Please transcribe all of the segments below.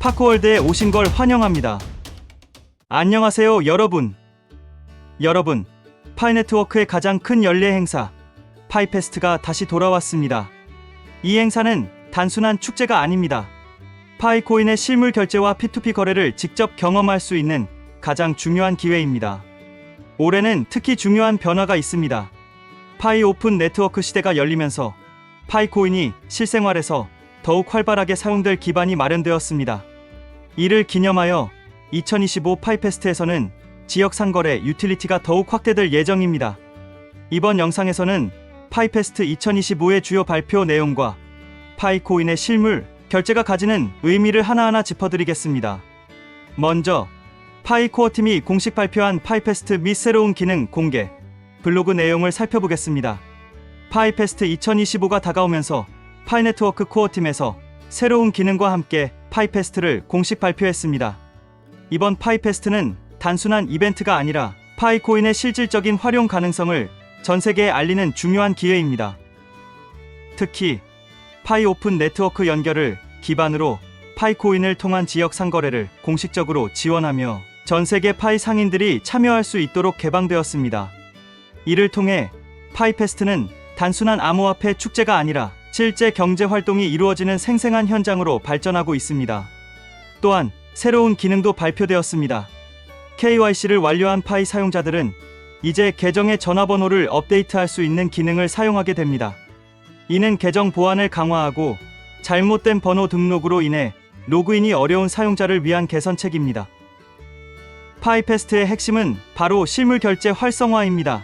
파크월드에 오신 걸 환영합니다. 안녕하세요, 여러분. 여러분, 파이 네트워크의 가장 큰 연례 행사, 파이페스트가 다시 돌아왔습니다. 이 행사는 단순한 축제가 아닙니다. 파이코인의 실물 결제와 P2P 거래를 직접 경험할 수 있는 가장 중요한 기회입니다. 올해는 특히 중요한 변화가 있습니다. 파이 오픈 네트워크 시대가 열리면서 파이코인이 실생활에서 더욱 활발하게 사용될 기반이 마련되었습니다. 이를 기념하여 2025 파이페스트에서는 지역 상거래 유틸리티가 더욱 확대될 예정입니다. 이번 영상에서는 파이페스트 2025의 주요 발표 내용과 파이코인의 실물 결제가 가지는 의미를 하나하나 짚어드리겠습니다. 먼저 파이코어 팀이 공식 발표한 파이페스트 및 새로운 기능 공개 블로그 내용을 살펴보겠습니다. 파이페스트 2025가 다가오면서 파이 네트워크 코어 팀에서 새로운 기능과 함께 파이페스트를 공식 발표했습니다. 이번 파이페스트는 단순한 이벤트가 아니라 파이코인의 실질적인 활용 가능성을 전 세계에 알리는 중요한 기회입니다. 특히 파이 오픈 네트워크 연결을 기반으로 파이코인을 통한 지역 상거래를 공식적으로 지원하며 전 세계 파이 상인들이 참여할 수 있도록 개방되었습니다. 이를 통해 파이페스트는 단순한 암호화폐 축제가 아니라 실제 경제 활동이 이루어지는 생생한 현장으로 발전하고 있습니다. 또한 새로운 기능도 발표되었습니다. KYC를 완료한 파이 사용자들은 이제 계정의 전화번호를 업데이트할 수 있는 기능을 사용하게 됩니다. 이는 계정 보안을 강화하고 잘못된 번호 등록으로 인해 로그인이 어려운 사용자를 위한 개선책입니다. 파이페스트의 핵심은 바로 실물 결제 활성화입니다.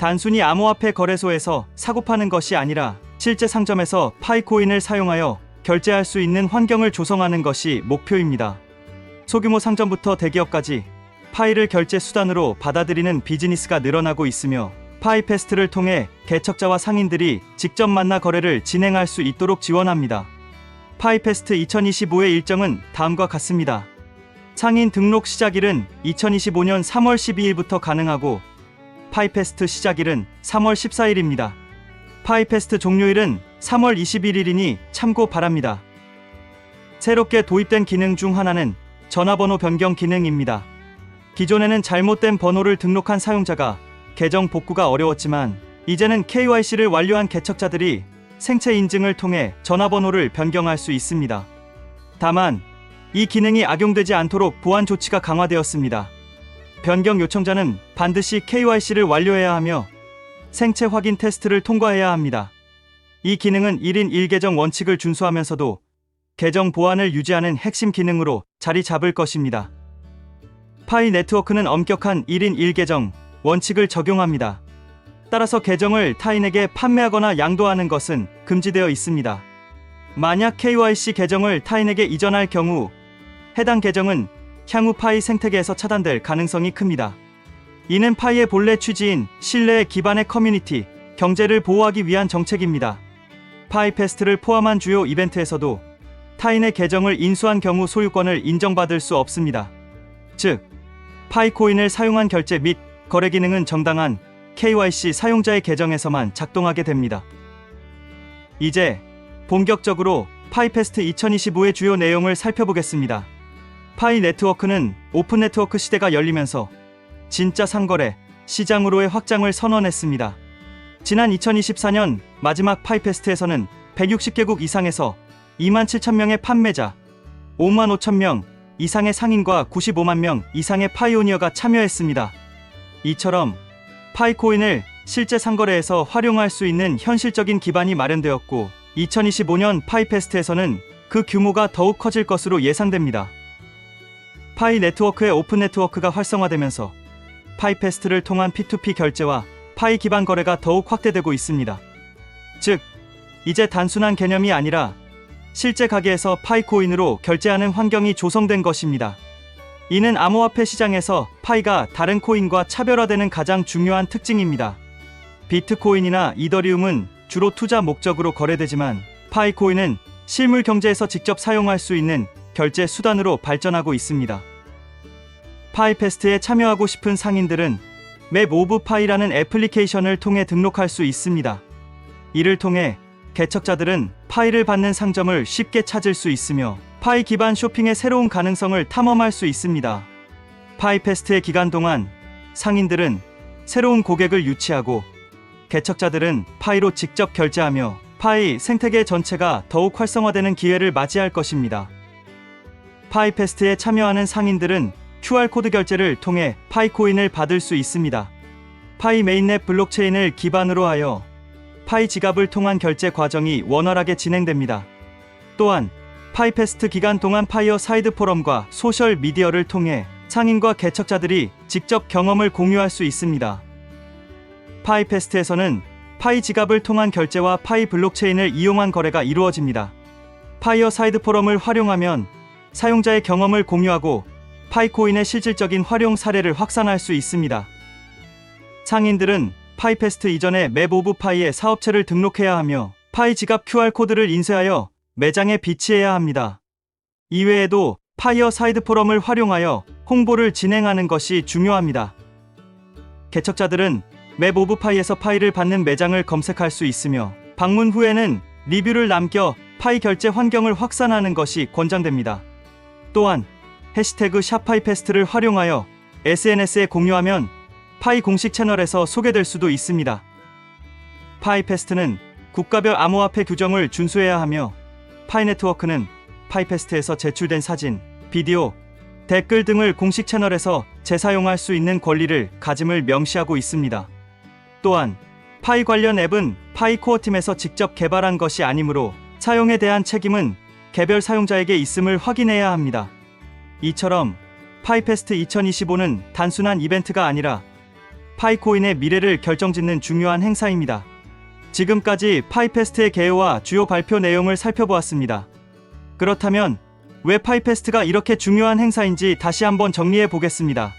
단순히 암호화폐 거래소에서 사고 파는 것이 아니라 실제 상점에서 파이코인을 사용하여 결제할 수 있는 환경을 조성하는 것이 목표입니다. 소규모 상점부터 대기업까지 파이를 결제 수단으로 받아들이는 비즈니스가 늘어나고 있으며 파이페스트를 통해 개척자와 상인들이 직접 만나 거래를 진행할 수 있도록 지원합니다. 파이페스트 2025의 일정은 다음과 같습니다. 상인 등록 시작일은 2025년 3월 12일부터 가능하고 파이페스트 시작일은 3월 14일입니다. 파이페스트 종료일은 3월 21일이니 참고 바랍니다. 새롭게 도입된 기능 중 하나는 전화번호 변경 기능입니다. 기존에는 잘못된 번호를 등록한 사용자가 계정 복구가 어려웠지만 이제는 KYC를 완료한 개척자들이 생체 인증을 통해 전화번호를 변경할 수 있습니다. 다만 이 기능이 악용되지 않도록 보안 조치가 강화되었습니다. 변경 요청자는 반드시 KYC를 완료해야 하며 생체 확인 테스트를 통과해야 합니다. 이 기능은 1인 1계정 원칙을 준수하면서도 계정 보안을 유지하는 핵심 기능으로 자리 잡을 것입니다. 파이 네트워크는 엄격한 1인 1계정 원칙을 적용합니다. 따라서 계정을 타인에게 판매하거나 양도하는 것은 금지되어 있습니다. 만약 KYC 계정을 타인에게 이전할 경우 해당 계정은 향후 파이 생태계에서 차단될 가능성이 큽니다. 이는 파이의 본래 취지인 신뢰 기반의 커뮤니티, 경제를 보호하기 위한 정책입니다. 파이 페스트를 포함한 주요 이벤트에서도 타인의 계정을 인수한 경우 소유권을 인정받을 수 없습니다. 즉, 파이 코인을 사용한 결제 및 거래 기능은 정당한 KYC 사용자의 계정에서만 작동하게 됩니다. 이제 본격적으로 파이페스트 2025의 주요 내용을 살펴보겠습니다. 파이 네트워크는 오픈 네트워크 시대가 열리면서 진짜 상거래 시장으로의 확장을 선언했습니다. 지난 2024년 마지막 파이페스트에서는 160개국 이상에서 2만 7천 명의 판매자, 5만 5천 명 이상의 상인과 95만 명 이상의 파이오니어가 참여했습니다. 이처럼 파이코인을 실제 상거래에서 활용할 수 있는 현실적인 기반이 마련되었고 2025년 파이페스트에서는 그 규모가 더욱 커질 것으로 예상됩니다. 파이 네트워크의 오픈 네트워크가 활성화되면서 파이페스트를 통한 P2P 결제와 파이 기반 거래가 더욱 확대되고 있습니다. 즉, 이제 단순한 개념이 아니라 실제 가게에서 파이 코인으로 결제하는 환경이 조성된 것입니다. 이는 암호화폐 시장에서 파이가 다른 코인과 차별화되는 가장 중요한 특징입니다. 비트코인이나 이더리움은 주로 투자 목적으로 거래되지만 파이 코인은 실물 경제에서 직접 사용할 수 있는 결제 수단으로 발전하고 있습니다. 파이 페스트에 참여하고 싶은 상인들은 맵 오브 파이라는 애플리케이션을 통해 등록할 수 있습니다. 이를 통해 개척자들은 파이를 받는 상점을 쉽게 찾을 수 있으며 파이 기반 쇼핑의 새로운 가능성을 탐험할 수 있습니다. 파이 페스트의 기간 동안 상인들은 새로운 고객을 유치하고 개척자들은 파이로 직접 결제하며 파이 생태계 전체가 더욱 활성화되는 기회를 맞이할 것입니다. 파이 페스트에 참여하는 상인들은 QR코드 결제를 통해 파이코인을 받을 수 있습니다. 파이 메인넷 블록체인을 기반으로 하여 파이 지갑을 통한 결제 과정이 원활하게 진행됩니다. 또한 파이페스트 기간 동안 파이어 사이드 포럼과 소셜 미디어를 통해 상인과 개척자들이 직접 경험을 공유할 수 있습니다. 파이페스트에서는 파이 지갑을 통한 결제와 파이 블록체인을 이용한 거래가 이루어집니다. 파이어 사이드 포럼을 활용하면 사용자의 경험을 공유하고 파이코인의 실질적인 활용 사례를 확산할 수 있습니다. 상인들은 파이페스트 이전에 맵 오브 파이의 사업체를 등록해야 하며 파이 지갑 QR코드를 인쇄하여 매장에 비치해야 합니다. 이외에도 파이어 사이드 포럼을 활용하여 홍보를 진행하는 것이 중요합니다. 개척자들은 맵 오브 파이에서 파이를 받는 매장을 검색할 수 있으며 방문 후에는 리뷰를 남겨 파이 결제 환경을 확산하는 것이 권장됩니다. 또한 해시태그 샵파이페스트를 활용하여 SNS에 공유하면 파이 공식 채널에서 소개될 수도 있습니다. 파이페스트는 국가별 암호화폐 규정을 준수해야 하며 파이 네트워크는 파이페스트에서 제출된 사진, 비디오, 댓글 등을 공식 채널에서 재사용할 수 있는 권리를 가짐을 명시하고 있습니다. 또한 파이 관련 앱은 파이 코어 팀에서 직접 개발한 것이 아니므로 사용에 대한 책임은 개별 사용자에게 있음을 확인해야 합니다. 이처럼 파이페스트 2025는 단순한 이벤트가 아니라 파이코인의 미래를 결정짓는 중요한 행사입니다. 지금까지 파이페스트의 개요와 주요 발표 내용을 살펴보았습니다. 그렇다면 왜 파이페스트가 이렇게 중요한 행사인지 다시 한번 정리해 보겠습니다.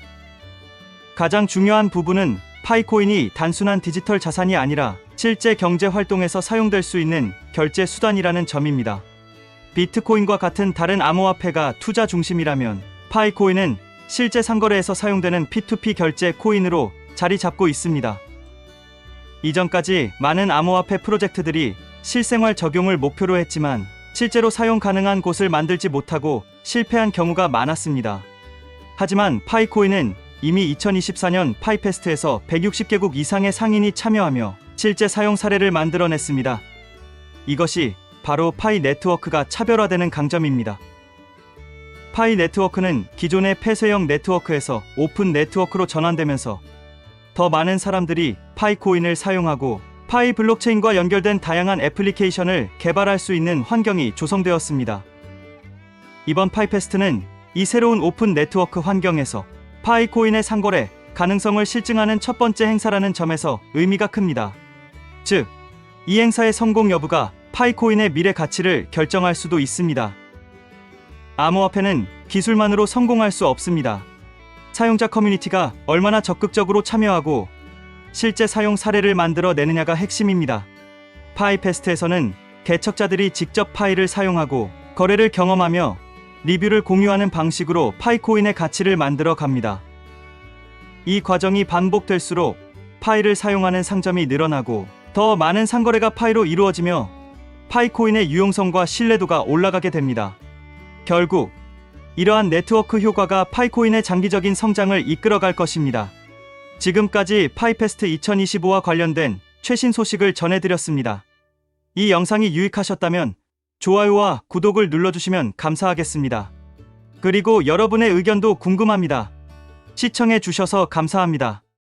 가장 중요한 부분은 파이코인이 단순한 디지털 자산이 아니라 실제 경제 활동에서 사용될 수 있는 결제 수단이라는 점입니다. 비트코인과 같은 다른 암호화폐가 투자 중심이라면 파이코인은 실제 상거래에서 사용되는 P2P 결제 코인으로 자리 잡고 있습니다. 이전까지 많은 암호화폐 프로젝트들이 실생활 적용을 목표로 했지만 실제로 사용 가능한 곳을 만들지 못하고 실패한 경우가 많았습니다. 하지만 파이코인은 이미 2024년 파이페스트에서 160개국 이상의 상인이 참여하며 실제 사용 사례를 만들어냈습니다. 이것이 바로 파이 네트워크가 차별화되는 강점입니다. 파이 네트워크는 기존의 폐쇄형 네트워크에서 오픈 네트워크로 전환되면서 더 많은 사람들이 파이 코인을 사용하고 파이 블록체인과 연결된 다양한 애플리케이션을 개발할 수 있는 환경이 조성되었습니다. 이번 파이페스트는 이 새로운 오픈 네트워크 환경에서 파이 코인의 상거래 가능성을 실증하는 첫 번째 행사라는 점에서 의미가 큽니다. 즉, 이 행사의 성공 여부가 파이코인의 미래 가치를 결정할 수도 있습니다. 암호화폐는 기술만으로 성공할 수 없습니다. 사용자 커뮤니티가 얼마나 적극적으로 참여하고 실제 사용 사례를 만들어 내느냐가 핵심입니다. 파이페스트에서는 개척자들이 직접 파이를 사용하고 거래를 경험하며 리뷰를 공유하는 방식으로 파이코인의 가치를 만들어 갑니다. 이 과정이 반복될수록 파이를 사용하는 상점이 늘어나고 더 많은 상거래가 파이로 이루어지며 파이코인의 유용성과 신뢰도가 올라가게 됩니다. 결국 이러한 네트워크 효과가 파이코인의 장기적인 성장을 이끌어갈 것입니다. 지금까지 파이페스트 2025와 관련된 최신 소식을 전해드렸습니다. 이 영상이 유익하셨다면 좋아요와 구독을 눌러주시면 감사하겠습니다. 그리고 여러분의 의견도 궁금합니다. 시청해 주셔서 감사합니다.